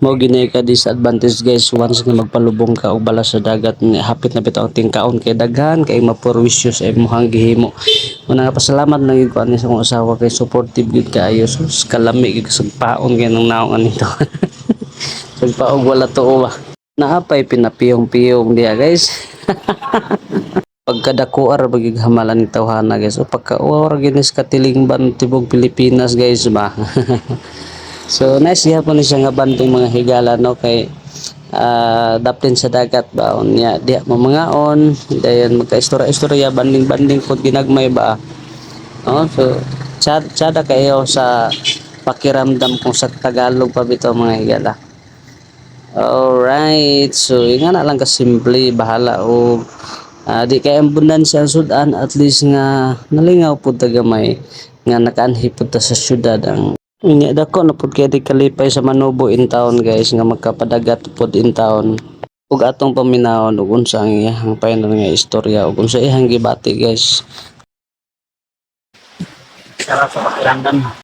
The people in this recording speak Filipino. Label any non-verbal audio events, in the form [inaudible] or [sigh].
Mo ginay ka disadvantage guys once nga magpalubong ka og bala sa dagat ni hapit na bitaw ang tingkaon kay daghan kay mapurwisyo sa imong gihimo. Una nga pasalamat na gyud ko ani sa akong asawa kay supportive gyud kaayo. Sus kalami gyud sa paon kay nang naong anito. [laughs] Sagpaog wala tuo ba. Naapay pinapiyong-piyong diya guys. [laughs] pagkadakuar bagig hamalan ni tawhana guys. O pagkauwar ginis katilingban tibok Pilipinas guys ba? [laughs] So nice gihapon ni siya nga bantong mga higala no? Kay ah daplin sa dagat ba? Unya diha mo mangaon dayon magka-istorya-istorya banding-banding pud ginagmay ba? No so chad chada kayo sa pakiramdam kung sa Tagalog pa bitaw mga higala. Alright, so yun nga na lang kasimple, bahala o ah, di kay ambunan siya sudan at least nga nalingaw po tagamay nga nakaanhi po ta sa syudad ang Nga dako na pud kay di kalipay sa Manubo in town guys nga magkapadagat pod in town ug atong paminawon ug unsa ang iyang final nga istorya ug unsa iyang gibati guys Sarap sa pakiramdam.